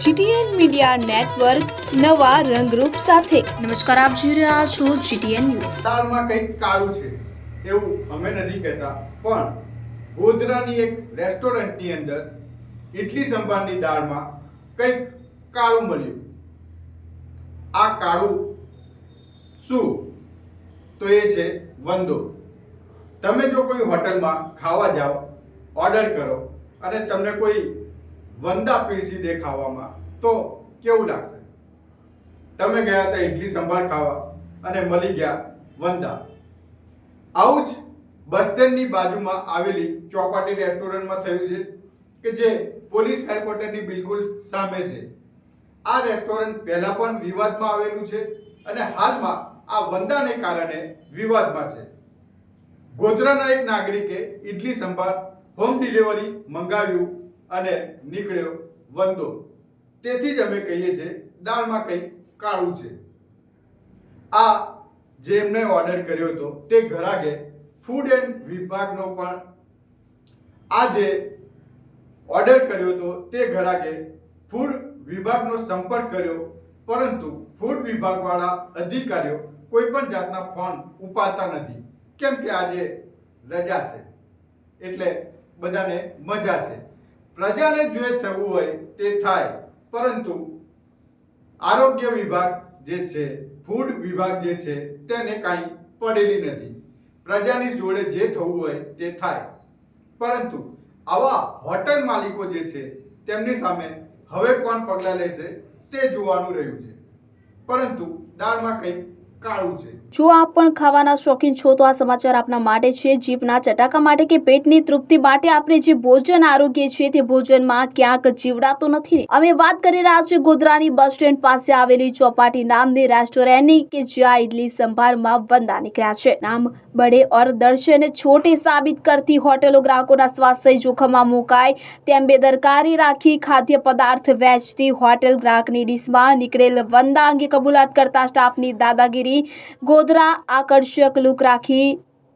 GTN media network નવા રંગરૂપ સાથે. નમસ્કાર આપ જોઈ રહ્યા છો જીટીએન ન્યૂઝ. દાળમાં કંઈક કાળું છે એવું અમે નથી કહેતા પણ ગોધરાની એક રેસ્ટોરન્ટની અંદર ઇડલી સંભારની દાળમાં કંઈક કાળું મળ્યું. આ કાળું શું? તો એ છે વંદો. તમે જો કોઈ હોટલમાં ખાવા જાઓ ઓર્ડર કરો અને તમને કોઈ વંદા પીરસી દે ખાવામાં તો કેવું લાગશે? તમે ગયા હતા ઇડલી સંભાર ખાવા અને મળી ગયા વંદા. આવું જ બસ સ્ટેન્ડની બાજુમાં આવેલી ચોપાટી રેસ્ટોરન્ટમાં થયું છે કે જે પોલીસ હેડક્વાર્ટરની બિલકુલ સામે છે. આ રેસ્ટોરન્ટ પહેલા પણ વિવાદમાં આવેલું છે અને હાલમાં આ વંદાને કારણે વિવાદમાં છે. ગોધરાના એક નાગરિકે ઇડલી સંભાર હોમ ડિલિવરી મંગાવ્યું અને નીકળ્યો વંદો. તેથી જ અમે કહીએ છીએ, દાળમાં કંઈક કાળું છે. આ જે એમને ઓર્ડર કર્યો હતો, તે ઘરાગે ફૂડ એન્ડ વિભાગનો પણ આ જે ઓર્ડર કર્યો હતો, તે ઘરાગે ફૂડ વિભાગનો સંપર્ક કર્યો. પરંતુ ફૂડ વિભાગવાળા અધિકારીઓ કોઈ પણ જાતના ફોન ઉપાડતા નથી. કેમ કે આજે રજા છે. એટલે બધાને મજા છે. પ્રજાને જે થવું હોય તે થાય. પરંતુ આરોગ્ય વિભાગ જે છે ફૂડ વિભાગ જે છે, તેને કાંઈ પડેલી નથી. પ્રજાની જોડે જે થવું હોય તે થાય. પરંતુ આવા હોટલ માલિકો જે છે, તેમની સામે હવે કોણ પગલાં લેશે તે જોવાનું રહ્યું છે. પરંતુ દાળમાં કંઈક જો આપ પણ ખાવાના શોખીન છો, તો આ સમાચાર આપના માટે છે જીભના ચટાકા માટે કે પેટની તૃપ્તિ માટે? આપણે જે ભોજન આરોગ્ય છે, તે ભોજનમાં ક્યાંક જીવડાતો નથી અમે વાત કરી રહ્યા છીએ ગોધરાની બસ સ્ટેન્ડ પાસે આવેલી ચોપાટી નામની રેસ્ટોરન્ટની કે જ્યાં ઇડલી સંભારમાં વંદા નીકળ્યા છે. નામ બડે ઓર દર્શને છોટે સાબિત કરતી હોટેલો ગ્રાહકોના સ્વાસ્થ્ય જોખમમાં મુકાય. તેમ બેદરકારી રાખી ખાદ્ય પદાર્થ વેચતી હોટેલ ગ્રાહકની ડીશમાં નીકળેલ વંદા અંગે કબૂલાત કરતા સ્ટાફની દાદાગીરી ગોધરા આકર્ષક લુક રાખી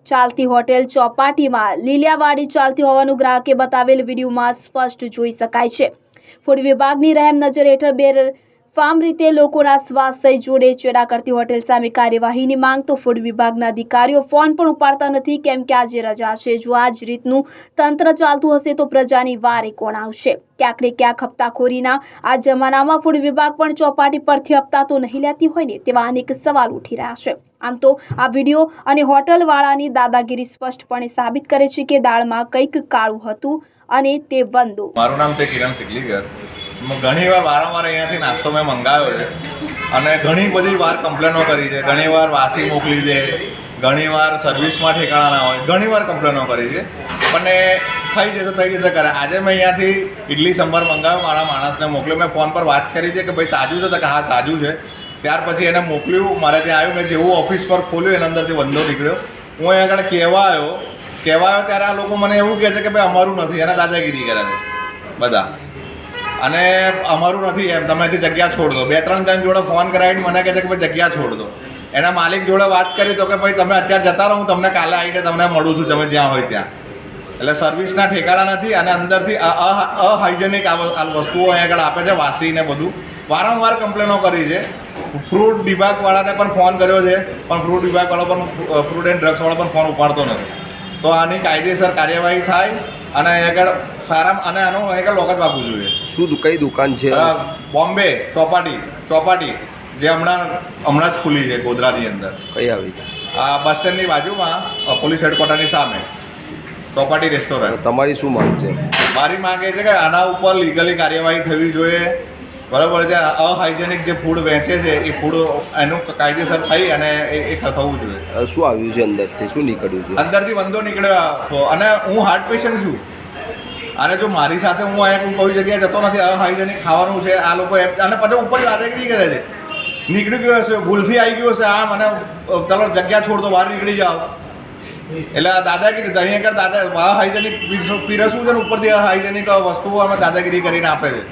ચાલતી હોટેલ ચોપાટીમાં લીલિયાવાડી ચાલતી હોવાનું ગ્રાહકે બતાવેલ વિડીયોમાં સ્પષ્ટ જોઈ શકાય છે. ફૂડ વિભાગની રહેમ નજર હેઠળ બે ફાર્મ રીતે લોકોના સ્વાસ્થ્ય જોડે ચેડા કરતી હોટેલ સામે કાર્યવાહીની માંગ, તો ફૂડ વિભાગના અધિકારીઓ ફોન પણ ઉપાડતા નથી, કેમ કે આજે રજા છે. જો આ જ રીતનું તંત્ર ચાલતું હશે, તો પ્રજાની વારે કોણ આવશે? ક્યાંક ને ક્યાંક હપ્તાખોરીના આ જમાનામાં ફૂડ વિભાગ પણ ચોપાટી પરથી હપ્તા તો નહીં લેતી હોય ને, તેવા અનેક સવાલ ઉઠી રહ્યા છે. આમ તો આ વીડિયો અને હોટલવાળાની દાદાગીરી સ્પષ્ટપણે સાબિત કરે છે કે દાળમાં કંઈક કાળું હતું અને તે વંદો. મારું નામ છે કિરણ સિકલીગર. મેં ઘણી વાર વારંવાર અહીંયાથી નાસ્તો મેં મંગાવ્યો છે. અને ઘણી બધી વાર કમ્પ્લેનો કરી છે. ઘણી વાર વાસી મોકલી દે. ઘણી વાર સર્વિસમાં ઠેકાણા ના હોય. ઘણી વાર કમ્પ્લેનો કરી છે. પણ થઈ જશે થઈ જશે કરે આજે મેં અહીંયાથી ઇડલી સંભાર મંગાવ્યો. મારા માણસને મોકલ્યો. મેં ફોન પર વાત કરી છે કે ભાઈ તાજું છે? તો કે હા, તાજું છે. ત્યાર પછી એને મોકલ્યું. મારે ત્યાં આવ્યું. મેં જેવું ઓફિસ પર ખોલ્યું, એના અંદરથી વંદો નીકળ્યો. હું અહીંયા આગળ કહેવા આવ્યો કહેવા આવ્યો ત્યારે આ લોકો મને એવું કહે છે કે ભાઈ અમારું નથી. એના દાદાગીરી કરે છે. બધા. અને અમારું નથી એમ. તમે હજી જગ્યા છોડ દો. બે, ત્રણ જણ જોડે ફોન કરાવીને મને કહે છે કે ભાઈ જગ્યા છોડ દો. એના માલિક જોડે વાત કરી તો કે ભાઈ તમે અત્યારે જતા રહો, હું તમને કાલે આવીને તમને મળું છું, તમે જ્યાં હોય ત્યાં. એટલે સર્વિસના ઠેકાણા નથી અને અંદરથી અહાઇજેનિક આ વસ્તુઓ અહીં આગળ આપે છે વાસીને બધું. વારંવાર કમ્પ્લેનો કરી છે. ફ્રૂટ વિભાગવાળાને પણ ફોન કર્યો છે, પણ ફ્રૂટ વિભાગવાળો પણ ફ્રૂટ એન્ડ ડ્રગ્સવાળો પણ ફોન ઉપાડતો નથી. તો આની કાયદેસર કાર્યવાહી થાય અને આગળ સારા અને આનો આગળ લોક આપવું જોઈએ. શું કઈ દુકાન છે? બોમ્બે ચોપાટી ચોપાટી જે હમણાં હમણાં જ ખુલી છે ગોધરાની અંદર. કઈ આવી આ બસ સ્ટેન્ડની બાજુમાં પોલીસ હેડક્વાર્ટરની સામે. ચોપાટી રેસ્ટોરન્ટ. તમારી શું માંગ છે? મારી માંગ એ છે કે આના ઉપર લીગલી કાર્યવાહી થવી જોઈએ. બરાબર છે અહાઇજેનિક જે ફૂડ વેચે છે એ ફૂડ એનું કાયદેસર થઈ અને એ થવું જોઈએ. શું આવ્યું છે અંદરથી? શું નીકળ્યું છે? અંદરથી બંધો નીકળ્યો હતો. અને હું હાર્ટ પેશન્ટ છું. અને જો મારી સાથે હું અહીંયા કોઈ જગ્યાએ જતો નથી અહાઇજેનિક ખાવાનું છે આ લોકો એમ અને પછી ઉપર દાદાગીરી કરે છે? નીકળી ગયો હશે ભૂલથી આવી ગયો હશે આ મને ચલો જગ્યા છોડ દો બહાર નીકળી જાઓ. એટલે દાદાગીરી અહીં આગળ દાદા હાઇજેનિક પીરસવું છે ને ઉપરથી હાઇજેનિક વસ્તુઓ અમે દાદાગીરી કરીને આપે છે.